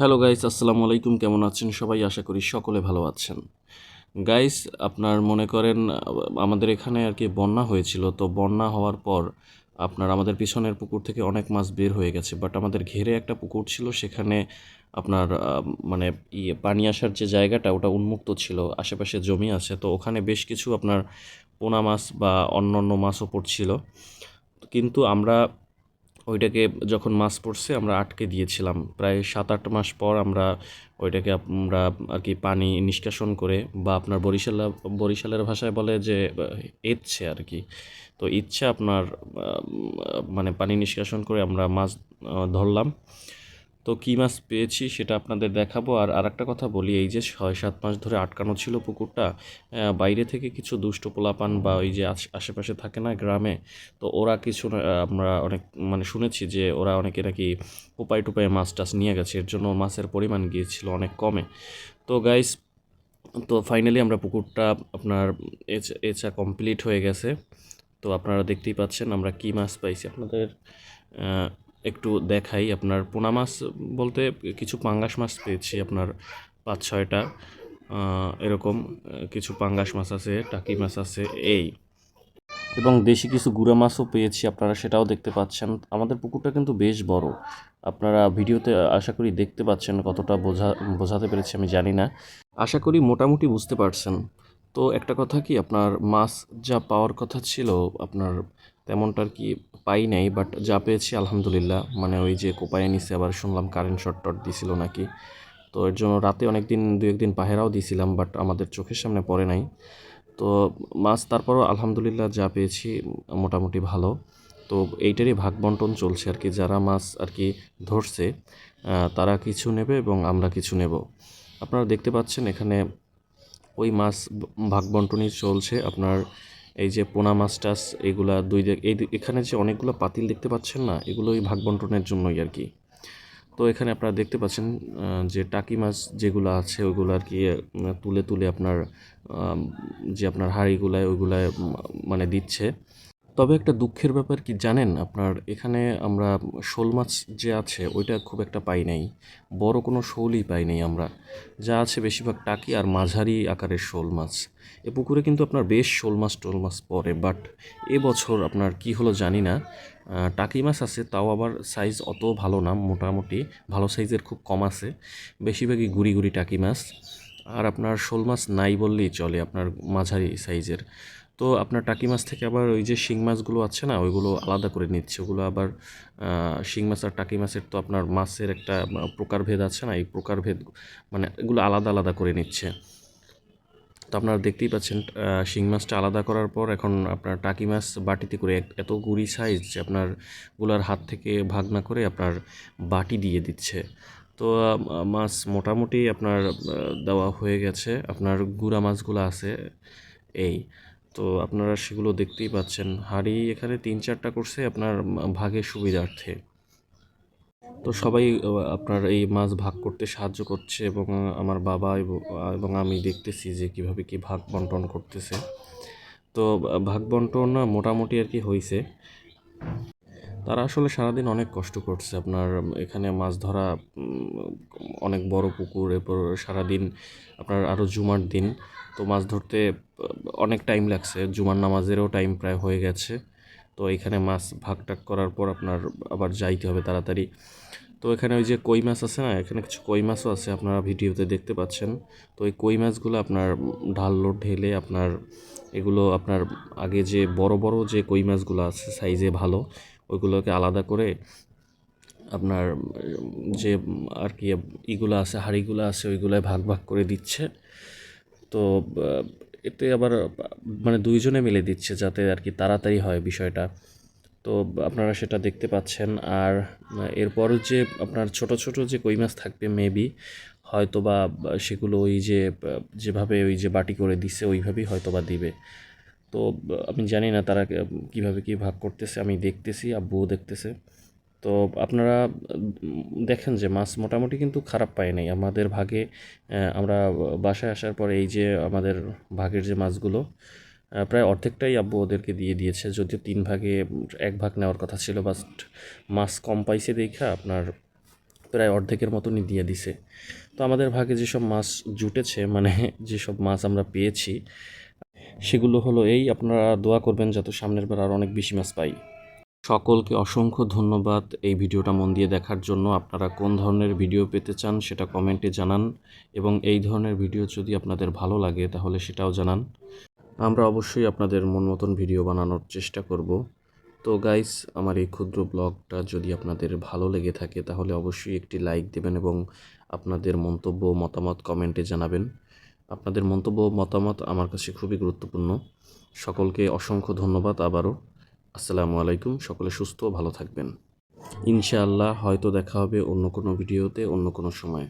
Hello guys আসসালামু আলাইকুম। কেমন আছেন সবাই? আশা করি সকলে ভালো আছেন। গাইস আপনার মনে করেন, আমাদের এখানে আর কি বন্যা হয়েছিল। তো বন্যা হওয়ার পর আপনার আমাদের পিছনের পুকুর থেকে অনেক মাছ বের হয়ে গেছে। বাট আমাদের ঘেরে একটা পুকুর ছিল, সেখানে আপনার মানে ইয়ে পানি আসার যে জায়গাটা, ওটা উন্মুক্ত ছিল। আশেপাশে জমি আছে। তো ওখানে বেশ কিছু আপনার পোনা মাছ বা অন্য অন্য মাছও পড়ছিল। কিন্তু আমরা ওইটাকে যখন মাছ পড়ছে, আমরা আটকে দিয়েছিলাম। প্রায় সাত আট মাস পর আমরা ওইটাকে আমরা আর কি পানি নিষ্কাশন করে বা আপনার বরিশালা, বরিশালের ভাষায় বলে যে এচ্ছে আর কি। তো ইচ্ছে আপনার মানে পানি নিষ্কাশন করে আমরা মাছ ধরলাম। তো কী মাছ পেয়েছি সেটা আপনাদের দেখাবো। আর আরেকটা কথা বলি, এই যে ছয় সাত মাস ধরে আটকানো ছিল পুকুরটা বাইরে থেকে কিছু দুষ্ট পোলাপান বা ওই যে আশেপাশে থাকে না গ্রামে, তো ওরা কিছু আমরা অনেক মানে শুনেছি যে ওরা অনেকে নাকি উপায় টুপায় মাছ টাছ নিয়ে গেছে, এর জন্য মাছের পরিমাণ গিয়েছিল অনেক কমে। তো গাইস তো ফাইনালি আমরা পুকুরটা আপনার এচ- কমপ্লিট হয়ে গেছে। তো আপনারা দেখতেই পাচ্ছেন আমরা কী মাছ পাইছি আপনাদের একটু দেখাই আপনার পোনা মাছ বলতে কিছু পাঙ্গাস মাছ পেয়েছি আপনার পাঁচ, ছয়টা। এরকম কিছু পাঙ্গাস মাছ আছে, টাকি মাছ আছে, এই। এবং দেশি কিছু গুঁড়া মাছও পেয়েছি, আপনারা সেটাও দেখতে পাচ্ছেন। আমাদের পুকুরটা কিন্তু বেশ বড়। আপনারা ভিডিওতে আশা করি দেখতে পাচ্ছেন কতটা বোঝা, বোঝাতে পেরেছি, আমি জানি না। আশা করি মোটামুটি বুঝতে পারছেন। তো একটা কথা কি, আপনার মাছ যা পাওয়ার কথা ছিল, আপনার তেমনটা আর কি পাই নাই বাট যা পেয়েছি আলহামদুলিল্লাহ। মানে ওই যে কোপায় নিছে, আবার শুনলাম কারেন্ট শর্ট টট দিছিল নাকি। তো এর জন্য রাতে অনেক দিন দু একদিন পাহেরাও দিছিলাম বাট আমাদের চোখের সামনে পড়ে নাই। তো মাছ তারপরও আলহামদুলিল্লাহ যা পেয়েছি মোটামুটি ভালো। তো এইটারই ভাগ বন্টন চলছে আর কি, যারা মাছ আর কি ধরছে তারা কিছু নেবে এবং আমরা কিছু নেব। আপনারা দেখতে পাচ্ছেন এখানে ওই মাছ ভাগ বন্টনই চলছে। আপনার এই যে পোনা মাছ টাছ, এগুলা দুই এই এখানে যে অনেকগুলো পাতিল দেখতে পাচ্ছেন না এগুলো ওই ভাগ বন্টনের জন্যই আর কি। তো এখানে আপনারা দেখতে পাচ্ছেন যে টাকি মাছ যেগুলো আছে, ওইগুলো আর কি তুলে তুলে আপনার যে আপনার হাঁড়িগুলায় ওইগুলায় মানে দিচ্ছে। তবে একটা দুঃখের ব্যাপার কি জানেন? আপনার এখানে আমরা শোল মাছ যে আছে, ওইটা খুব একটা পাই নাই। বড় কোনো শোলই পাই নাই আমরা। যা আছে বেশিরভাগ টাকি আর মাঝারি আকারের শোল মাছ। এ পুকুরে কিন্তু আপনার বেশ শোল মাছ, টোল মাছ পড়ে। বাট এবছর আপনার কি হলো জানি না। টাকি মাছ আছে, তাও আবার সাইজ অত ভালো না, মোটামুটি ভালো সাইজের খুব কম আছে। বেশিরভাগই গুড়ি গুড়ি টাকি মাছ। আর আপনার শোল মাছ নাই বললেই চলে আপনার মাঝারি সাইজের তো আপনার টাকি মাছ থেকে আবার ওই যে শিং মাছগুলো আছে না, ওইগুলো আলাদা করে নিচ্ছে। ওগুলো আবার শিং মাছ আর টাকি মাছের তো আপনার মাছের একটা প্রকারভেদ আছে না, এই প্রকারভেদ মানে এগুলো আলাদা আলাদা করে নিচ্ছে। তো আপনারা দেখতেই পাচ্ছেন শিং মাছটা আলাদা করার পর এখন আপনার টাকি মাছ বাটিতে করে এত গুড়ি সাইজ যে আপনারগুলার হাত থেকে ভাগ না করে আপনার বাটি দিয়ে দিচ্ছে। তো মাছ মোটামুটি আপনার দেওয়া হয়ে গেছে। আপনার গুড়া মাছগুলো আছে, এই। তো আপনারা সেগুলো দেখতেই পাচ্ছেন। হাড়ি এখানে তিন চারটা করছে আপনার ভাগের সুবিধার্থে। তো সবাই আপনার এই মাছ ভাগ করতে সাহায্য করছে এবং আমার বাবা এবং- আমি দেখতেছি যে কীভাবে কি ভাগ বন্টন করতেছে। তো ভাগ বন্টন মোটামুটি আর কি হয়েছে তারা আসলে সারাদিন অনেক কষ্ট করছে। আপনার এখানে মাছ ধরা অনেক বড় পুকুর, এরপর সারাদিন আপনার আরও জুমার দিন। তো মাছ ধরতে অনেক টাইম লাগছে। জুমার নামাজেরও টাইম প্রায় হয়ে গেছে। তো এখানে মাছ ভাগ টাগ করার পর আপনার আবার যাইতে হবে তাড়াতাড়ি। তো এখানে ওই যে কই মাছ আছে না, এখানে কিছু কই মাছও আছে আপনারা ভিডিওতে দেখতে পাচ্ছেন। তো এই কই মাছগুলো আপনার ঢাললো, ঢেলে আপনার, এগুলো আপনার আগে যে বড় বড় যে কই মাছগুলো আছে সাইজে ভালো ওইগুলোকে আলাদা করে আপনার যে আর কি ইগুলো আছে হাঁড়িগুলো আছে ওইগুলোয় ভাগ ভাগ করে দিচ্ছে। তো এতে আবার মানে দুইজনে মিলে দিচ্ছে যাতে আর কি তাড়াতাড়ি হয় বিষয়টা। তো আপনারা সেটা দেখতে পাচ্ছেন। আর আহ, এরপরও যে আপনার ছোট ছোট যে কই মাছ থাকবে মেবি হয়তো বা সেগুলো ওই যে যেভাবে ওই যে বাটি করে দিছে ওইভাবেই হয়তো বা দিবে। তো, আমি জানি না তারা কীভাবে কি ভাগ করতেছে, আমি দেখতেছি, আব্বুও দেখতেছে। তো আপনারা দেখেন যে মাছ মোটামুটি কিন্তু খারাপ পায় নাই। আমাদের ভাগে আমরা বাসায় আসার পরে এই যে আমাদের ভাগের যে মাছগুলো প্রায় অর্ধেকটাই আব্বু ওদেরকে দিয়ে দিয়েছে। যদিও তিন ভাগে, এক ভাগ নেওয়ার কথা ছিল বাট মাছ কম পাইছে দেখা আপনার প্রায় অর্ধেকের মতনই দিয়ে দিছে। তো আমাদের ভাগে যেসব মাছ জুটেছে মানে যেসব মাছ আমরা পেয়েছি সেগুলো হলো এই, আপনারা দোয়া করবেন যাতে সামনের বার আর অনেক বেশি মাছ পাই। সকলকে অসংখ্য ধন্যবাদ এই ভিডিওটা মন দিয়ে দেখার জন্য। আপনারা কোন ধরনের ভিডিও পেতে চান সেটা কমেন্টে জানান এবং এই ধরনের ভিডিও যদি আপনাদের ভালো লাগে তাহলে সেটাও জানান। আমরা অবশ্যই আপনাদের মন মতন ভিডিও বানানোর চেষ্টা করব। তো গাইস, আমার এই ক্ষুদ্র ব্লগটা যদি আপনাদের ভালো লেগে থাকে তাহলে অবশ্যই একটি লাইক দেবেন এবং আপনাদের মন্তব্য, মতামত কমেন্টে জানাবেন। আপনাদের মন্তব্য, মতামত আমার কাছে খুবই গুরুত্বপূর্ণ। সকলকে অসংখ্য ধন্যবাদ আবারও। আসসালামু আলাইকুম, সকলে সুস্থ ভালো থাকবেন। ইনশাআল্লাহ হয়তো দেখা হবে অন্য কোনো ভিডিওতে অন্য কোনো সময়।